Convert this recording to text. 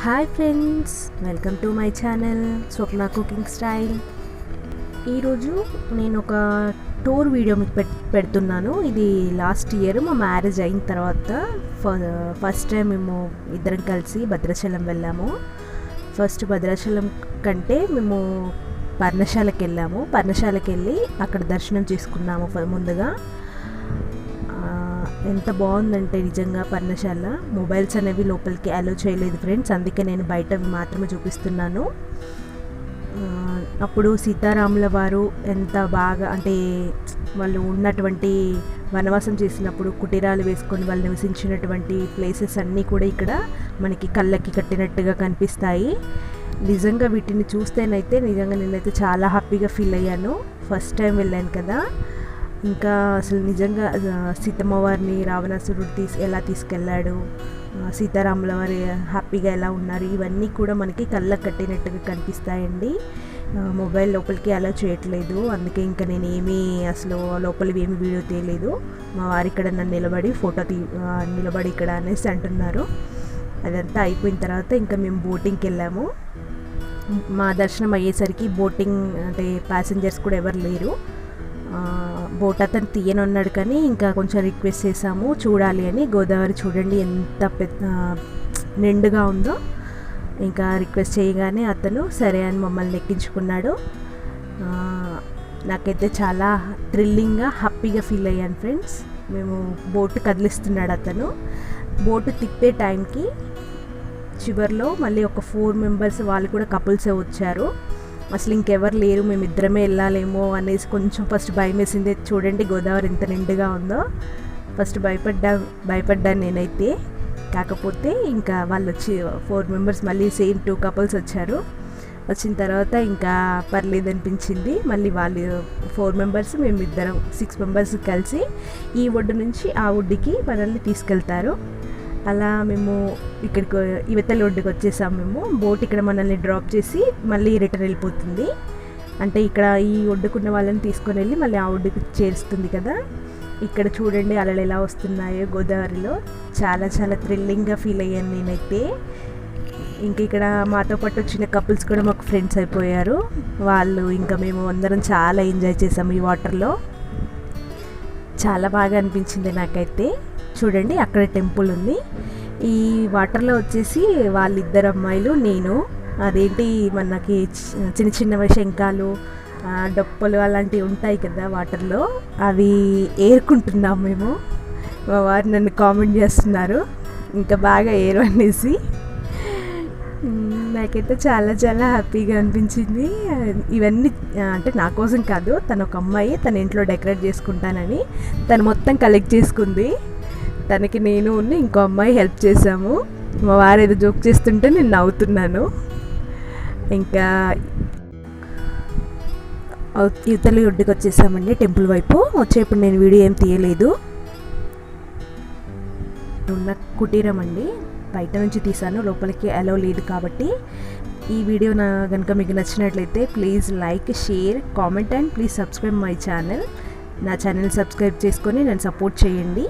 Hi friends welcome to my channel Swapna cooking style. ఈరోజు నేను ఒక టూర్ వీడియో మీకు పెట్ పెడుతున్నాను. ఇది లాస్ట్ ఇయర్ మా మ్యారేజ్ అయిన తర్వాత ఫ- ఫస్ట్ టైం మేము ఇద్దరం కలిసి భద్రాచలం వెళ్ళాము. ఫస్ట్ భద్రాచలం కంటే మేము పర్ణశాలకు వెళ్ళాము. పర్ణశాలకు వెళ్ళి అక్కడ దర్శనం చేసుకున్నాము ముందుగా. ఎంత బాగుందంటే నిజంగా పర్ణశాల. మొబైల్స్ అనేవి లోపలికి అలో చేయలేదు ఫ్రెండ్స్. అందుకే నేను బయట మాత్రమే చూపిస్తున్నాను. అప్పుడు సీతారాముల వారు ఎంత బాగా అంటే వాళ్ళు ఉన్నటువంటి వనవాసం చేసినప్పుడు కుటీరాలు వేసుకొని వాళ్ళు నివసించినటువంటి ప్లేసెస్ అన్నీ కూడా ఇక్కడ మనకి కళ్ళకి కట్టినట్టుగా కనిపిస్తాయి. నిజంగా వీటిని చూస్తేనైతే నిజంగా నేనైతే చాలా హ్యాపీగా ఫీల్ అయ్యాను. ఫస్ట్ టైం వెళ్ళాను కదా. ఇంకా అసలు నిజంగా సీతమ్మ వారిని రావణాసురుడు తీసి ఎలా తీసుకెళ్ళాడు సీతారాముల వారి హ్యాపీగా ఎలా ఉన్నారు ఇవన్నీ కూడా మనకి కళ్ళకు కట్టినట్టుగా కనిపిస్తాయండి. మొబైల్ లోపలికి అలా చేయట్లేదు అందుకే ఇంకా నేను ఏమీ అసలు లోపలివి ఏమి వీడియో తీయలేదు. మా వారు ఇక్కడ నన్ను నిలబడి ఫోటో తీ నిలబడి ఇక్కడ అనేసి అంటున్నారు. అదంతా అయిపోయిన తర్వాత ఇంకా మేము బోటింగ్కి వెళ్ళాము. మా దర్శనం అయ్యేసరికి బోటింగ్ అంటే ప్యాసింజర్స్ కూడా ఎవరు లేరు. బోట్ అతను తీయనున్నాడు కానీ ఇంకా కొంచెం రిక్వెస్ట్ చేసాము చూడాలి అని. గోదావరి చూడండి ఎంత పెద్ద నిండుగా ఉందో. ఇంకా రిక్వెస్ట్ చేయగానే అతను సరే అని మమ్మల్ని ఎక్కించుకున్నాడు. నాకైతే చాలా థ్రిల్లింగ్గా హ్యాపీగా ఫీల్ అయ్యాను ఫ్రెండ్స్ మేము బోటు కదిలిస్తున్నాడు అతను. బోటు తిప్పే టైంకి చివరిలో మళ్ళీ ఒక ఫోర్ మెంబర్స్ వాళ్ళు కూడా కపుల్సే వచ్చారు. అసలు ఇంకెవరు లేరు మేము ఇద్దరమే వెళ్ళాలేమో అనేసి కొంచెం ఫస్ట్ భయం వేసింది చూడండి గోదావరి ఎంత నిండుగా ఉందో. ఫస్ట్ భయపడ్డా భయపడ్డాను నేనైతే. కాకపోతే ఇంకా వాళ్ళు వచ్చి ఫోర్ మెంబర్స్ మళ్ళీ సేమ్ టూ కపుల్స్ వచ్చారు. వచ్చిన తర్వాత ఇంకా పర్లేదు అనిపించింది. మళ్ళీ వాళ్ళు ఫోర్ మెంబర్స్ మేము ఇద్దరం సిక్స్ మెంబర్స్ కలిసి ఈ ఒడ్డు నుంచి ఆ ఒడ్డుకి మనల్ని తీసుకెళ్తారు. అలా మేము ఇక్కడికి ఇవతల ఒడ్డుకు వచ్చేసాం మేము. బోట్ ఇక్కడ మనల్ని డ్రాప్ చేసి మళ్ళీ రిటర్న్ వెళ్ళిపోతుంది. అంటే ఇక్కడ ఈ ఒడ్డుకున్న వాళ్ళని తీసుకొని వెళ్ళి మళ్ళీ ఆ ఒడ్డుకి చేరుస్తుంది కదా. ఇక్కడ చూడండి అలలు ఎలా వస్తున్నాయో గోదావరిలో. చాలా చాలా థ్రిల్లింగ్గా ఫీల్ అయ్యాను నేనైతే. ఇంక ఇక్కడ మాతో పాటు వచ్చిన కపుల్స్ కూడా మాకు ఫ్రెండ్స్ అయిపోయారు. వాళ్ళు ఇంకా మేము అందరం చాలా ఎంజాయ్ చేసాము ఈ వాటర్లో. చాలా బాగా అనిపించింది నాకైతే. చూడండి అక్కడ టెంపుల్ ఉంది. ఈ వాటర్లో వచ్చేసి వాళ్ళిద్దరు అమ్మాయిలు నేను. అదేంటి మనకి చి- చిన్న చిన్నవి శంఖాలు డొప్పలు అలాంటివి ఉంటాయి కదా వాటర్లో. అవి ఏరుకుంటున్నాం మేము. మా వారు నన్ను కామెంట్ చేస్తున్నారు. ఇంకా బాగా ఏరు అనేసి. నాకైతే చాలా చాలా హ్యాపీగా అనిపించింది. ఇవన్నీ అంటే నా కోసం కాదు తను ఒక అమ్మాయి తన ఇంట్లో డెకరేట్ చేసుకుంటానని తను మొత్తం కలెక్ట్ చేసుకుంది. తనకి నేను ఉన్న ఇంకో అమ్మాయి హెల్ప్ చేశాము. మా వారు ఏదో జోక్ చేస్తుంటే నేను నవ్వుతున్నాను. ఇంకా అవ- ఒడ్డుకి వచ్చేసామండి టెంపుల్ వైపు. వచ్చేప్పుడు నేను వీడియో ఏం తీయలేదు. ఉన్న కుటీరం అండి. బయట నుంచి తీసాను లోపలికి అలో లేదు కాబట్టి. ఈ వీడియో నా కనుక మీకు నచ్చినట్లయితే please like share comment and please subscribe my channel నా ఛానల్ సబ్స్క్రైబ్ చేసుకొని నన్ను సపోర్ట్ చేయండి.